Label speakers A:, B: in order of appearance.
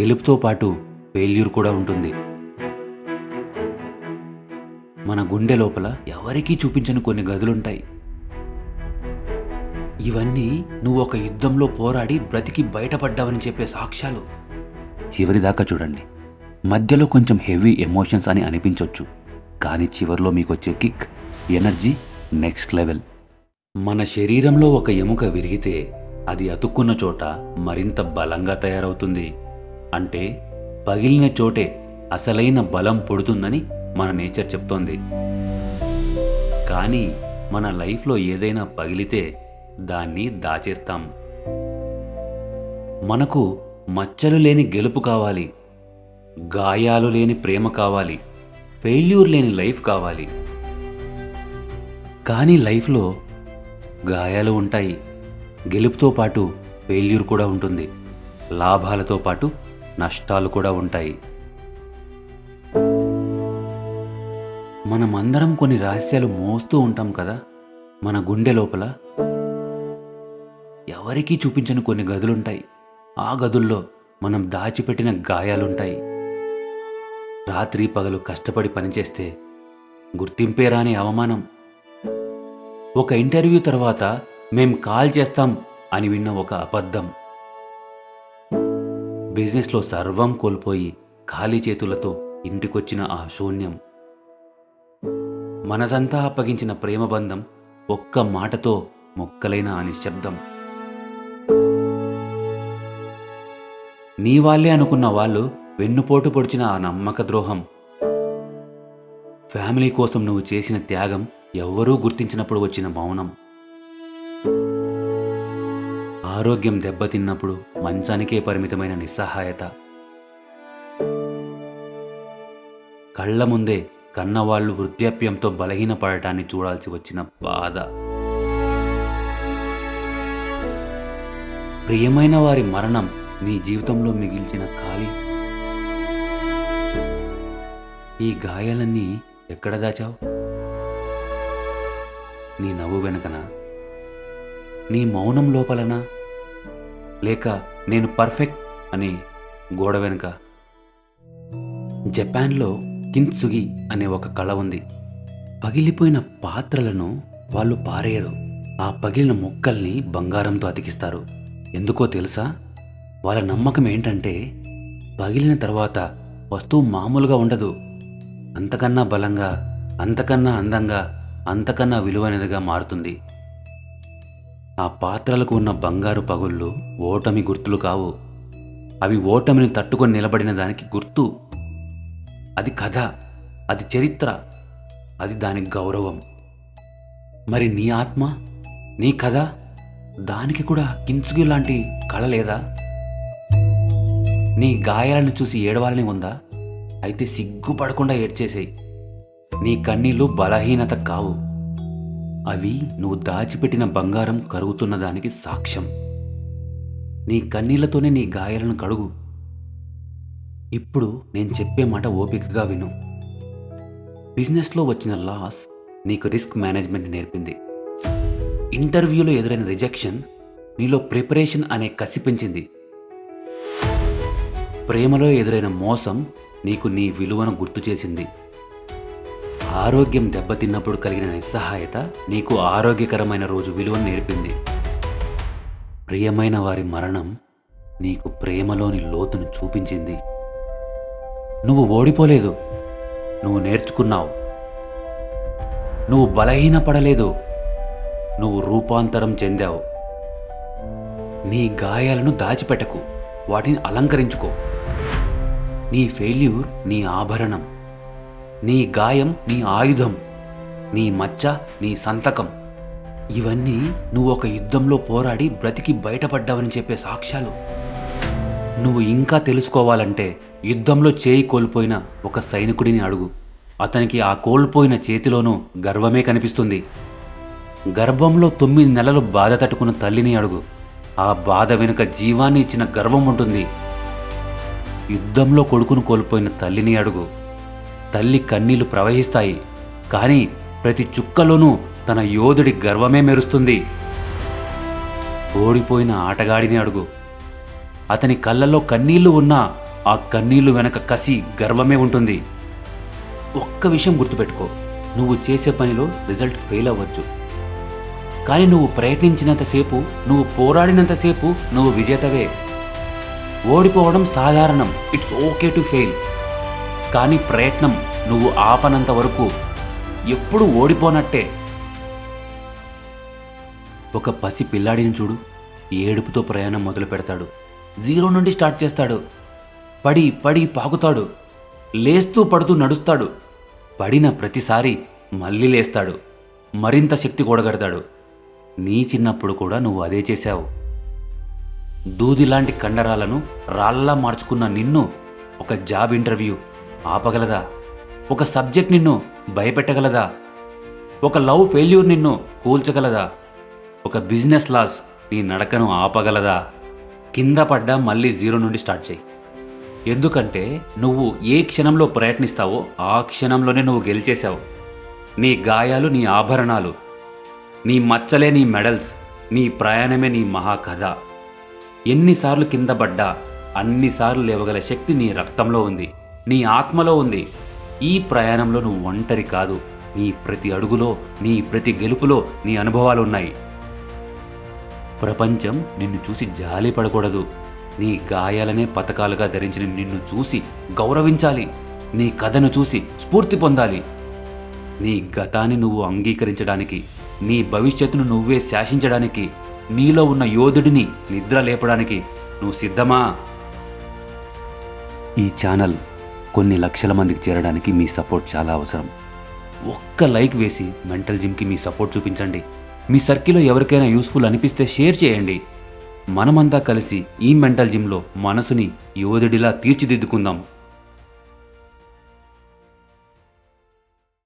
A: గెలుపుతో పాటు ఫెయిల్యూర్ కూడా ఉంటుంది. మన గుండె లోపల ఎవరికీ చూపించని కొన్ని గదులుంటాయి. ఇవన్నీ నువ్వు ఒక యుద్ధంలో పోరాడి బ్రతికి బయటపడ్డావని చెప్పే సాక్ష్యాలు. చివరిదాకా చూడండి. మధ్యలో కొంచెం హెవీ ఎమోషన్స్ అని అనిపించవచ్చు కానీ చివరిలో మీకు వచ్చే కిక్ ఎనర్జీ నెక్స్ట్ లెవెల్ మన శరీరంలో ఒక ఎముక విరిగితే అది అతుక్కున్న చోట మరింత బలంగా తయారవుతుంది. అంటే పగిలిన చోటే అసలైన బలం పుడుతుందని మన నేచర్ చెప్తోంది. కానీ మన లైఫ్లో ఏదైనా పగిలితే దాన్ని దాచేస్తాం. మనకు మచ్చలు లేని గెలుపు కావాలి. గాయాలు లేని ప్రేమ కావాలి. ఫెయిల్యూర్ లేని లైఫ్ కావాలి. కానీ లైఫ్లో గాయాలు ఉంటాయి. గెలుపుతో పాటు ఫెయిల్యూర్ కూడా ఉంటుంది. లాభాలతో పాటు నష్టాలు కూడా ఉంటాయి. మనమందరం కొన్ని రహస్యాలు మోస్తూ ఉంటాం కదా మన గుండె లోపల. ఎవరికీ చూపించని కొన్ని గదులుంటాయి. ఆ గదుల్లో మనం దాచిపెట్టిన గాయాలుంటాయి. రాత్రి పగలు కష్టపడి పనిచేస్తే గుర్తింపే రాని అవమానం. ఒక ఇంటర్వ్యూ తర్వాత మేం కాల్ చేస్తాం అని విన్న ఒక అబద్ధం. బిజినెస్లో సర్వం కోల్పోయి ఖాళీ చేతులతో ఇంటికొచ్చిన ఆ శూన్యం. మనసంతా అప్పగించిన ప్రేమ బంధం ఒక్క మాటతో మొక్కలైన ఆ నిశ్శబ్దం నీ వాళ్ళే అనుకున్న వాళ్ళు వెన్నుపోటు పొడిచిన ఆ నమ్మక ద్రోహం. ఫ్యామిలీ కోసం నువ్వు చేసిన త్యాగం ఎవ్వరూ గుర్తించినప్పుడు వచ్చిన మౌనం. ఆరోగ్యం దెబ్బతిన్నప్పుడు మంచానికే పరిమితమైన నిస్సహాయత. కళ్ళ ముందే కన్నవాళ్ళు వృద్ధాప్యంతో బలహీనపడటాన్ని చూడాల్సి వచ్చిన బాధ. ప్రియమైన వారి మరణం నీ జీవితంలో మిగిల్చిన ఖాళీ. ఈ గాయాలన్నీ ఎక్కడ దాచావు? నీ నవ్వు వెనకనా? నీ మౌనం లోపలనా? లేక నేను పర్ఫెక్ట్ అని గోడ వెనుక? జపాన్లో కిన్సుగి అనే ఒక కళ ఉంది. పగిలిపోయిన పాత్రలను వాళ్ళు పారేయరు. ఆ పగిలిన ముక్కల్ని బంగారంతో అతికిస్తారు. ఎందుకో తెలుసా? వాళ్ళ నమ్మకం ఏంటంటే పగిలిన తర్వాత వస్తువు మామూలుగా ఉండదు. అంతకన్నా బలంగా అంతకన్నా అందంగా అంతకన్నా విలువైనదిగా మారుతుంది. ఆ పాత్రలకు ఉన్న బంగారు పగుళ్ళు ఓటమి గుర్తులు కావు. అవి ఓటమిని తట్టుకొని నిలబడిన దానికి గుర్తు. అది కథ అది చరిత్ర అది దాని గౌరవం. మరి నీ ఆత్మ నీ కథ దానికి కూడా కించుగి లాంటి కళ లేదా? నీ గాయాలను చూసి ఏడవాలని ఉందా? అయితే సిగ్గుపడకుండా ఏడ్చేసేయి. నీ కన్నీళ్ళు బలహీనత కావు. అవి నువ్వు దాచిపెట్టిన బంగారం కరుగుతున్న దానికి సాక్ష్యం. నీ కన్నీళ్ళతోనే నీ గాయాలను కడుగు. ఇప్పుడు నేను చెప్పే మాట ఓపికగా విను. బిజినెస్లో వచ్చిన లాస్ నీకు రిస్క్ మేనేజ్మెంట్ నేర్పింది. ఇంటర్వ్యూలో ఎదురైన రిజెక్షన్ నీలో ప్రిపరేషన్ అనే కసి పెంచింది. ప్రేమలో ఎదురైన మోసం నీకు నీ విలువను గుర్తు చేసింది. ఆరోగ్యం దెబ్బతిన్నప్పుడు కలిగిన నిస్సహాయత నీకు ఆరోగ్యకరమైన రోజు విలువను నేర్పింది. ప్రియమైన వారి మరణం నీకు ప్రేమలోని లోతును చూపించింది. నువ్వు ఓడిపోలేదు. నువ్వు నేర్చుకున్నావు. నువ్వు బలహీనపడలేదు. నువ్వు రూపాంతరం చెందావు. నీ గాయాలను దాచిపెట్టకు. వాటిని అలంకరించుకో. నీ ఫెయిల్యూర్ నీ ఆభరణం. నీ గాయం నీ ఆయుధం నీ మచ్చ నీ సంతకం ఇవన్నీ నువ్వు ఒక యుద్ధంలో పోరాడి బ్రతికి బయటపడ్డావని చెప్పే సాక్ష్యాలు. నువ్వు ఇంకా తెలుసుకోవాలంటే యుద్ధంలో చేయి కోల్పోయిన ఒక సైనికుడిని అడుగు. అతనికి ఆ కోల్పోయిన చేతిలోనూ గర్వమే కనిపిస్తుంది. గర్భంలో తొమ్మిది నెలలు బాధ తట్టుకున్న తల్లిని అడుగు. ఆ బాధ వెనుక జీవాన్ని ఇచ్చిన గర్వం ఉంటుంది. యుద్ధంలో కొడుకును కోల్పోయిన తల్లిని అడుగు. తల్లి కన్నీళ్ళు ప్రవహిస్తాయి. కానీ ప్రతి చుక్కలోనూ తన యోధుడి గర్వమే మెరుస్తుంది. ఓడిపోయిన ఆటగాడిని అడుగు. అతని కళ్ళల్లో కన్నీళ్ళు ఉన్నా ఆ కన్నీళ్ళు వెనక కసి గర్వమే ఉంటుంది. ఒక్క విషయం గుర్తుపెట్టుకో. నువ్వు చేసే పనిలో రిజల్ట్ ఫెయిల్ అవ్వచ్చు. కానీ నువ్వు ప్రయత్నించినంతసేపు నువ్వు పోరాడినంతసేపు నువ్వు విజేతవే. ఓడిపోవడం సాధారణం. It's okay to fail. కానీ ప్రయత్నం నువ్వు ఆపనంత వరకు ఎప్పుడు ఓడిపోనట్టే. ఒక పసి పిల్లాడిని చూడు ఏడుపుతో ప్రయాణం మొదలు పెడతాడు. జీరో నుండి స్టార్ట్ చేస్తాడు. పడి పడి పాకుతాడు. లేస్తూ పడుతూ నడుస్తాడు. పడిన ప్రతిసారి మళ్ళీ లేస్తాడు. మరింత శక్తి కూడగడతాడు. నీ చిన్నప్పుడు కూడా నువ్వు అదే చేశావు. దూదిలాంటి కండరాలను రాళ్ళా మార్చుకున్న నిన్ను ఒక జాబ్ ఇంటర్వ్యూ ఆపగలదా? ఒక సబ్జెక్ట్ నిన్ను భయపెట్టగలదా? ఒక లవ్ ఫెయిల్యూర్ నిన్ను కూల్చగలదా? ఒక బిజినెస్ లాస్ నీ నడకను ఆపగలదా? కింద పడ్డా మళ్ళీ జీరో నుండి స్టార్ట్ చేయి. ఎందుకంటే నువ్వు ఏ క్షణంలో ప్రయత్నిస్తావో ఆ క్షణంలోనే నువ్వు గెలిచేశావు. నీ గాయాలు నీ ఆభరణాలు నీ మచ్చలే నీ మెడల్స్ నీ ప్రయాణమే నీ మహాకథ. ఎన్నిసార్లు కింద పడ్డా అన్నిసార్లు లేవగల శక్తి నీ రక్తంలో ఉంది. నీ ఆత్మలో ఉంది. ఈ ప్రయాణంలో నువ్వు ఒంటరి కాదు. నీ ప్రతి అడుగులో నీ ప్రతి గెలుపులో నీ అనుభవాలు ఉన్నాయి. ప్రపంచం నిన్ను చూసి జాలి పడకూడదు. నీ గాయాలనే పథకాలుగా ధరించిన నిన్ను చూసి గౌరవించాలి. నీ కథను చూసి స్ఫూర్తి పొందాలి. నీ గతాన్ని నువ్వు అంగీకరించడానికి నీ భవిష్యత్తును నువ్వే శాసించడానికి నీలో ఉన్న యోధుడిని నిద్ర లేపడానికి నువ్వు సిద్ధమా? ఈ ఛానల్ కొన్ని లక్షల మందికి చేరడానికి మీ సపోర్ట్ చాలా అవసరం. ఒక్క లైక్ వేసి మెంటల్ జిమ్కి మీ సపోర్ట్ చూపించండి. మీ సర్కిల్లో ఎవరికైనా యూస్ఫుల్ అనిపిస్తే షేర్ చేయండి. మనమంతా కలిసి ఈ మెంటల్ జిమ్లో మనసుని యోధుడిలా తీర్చిదిద్దుకుందాం.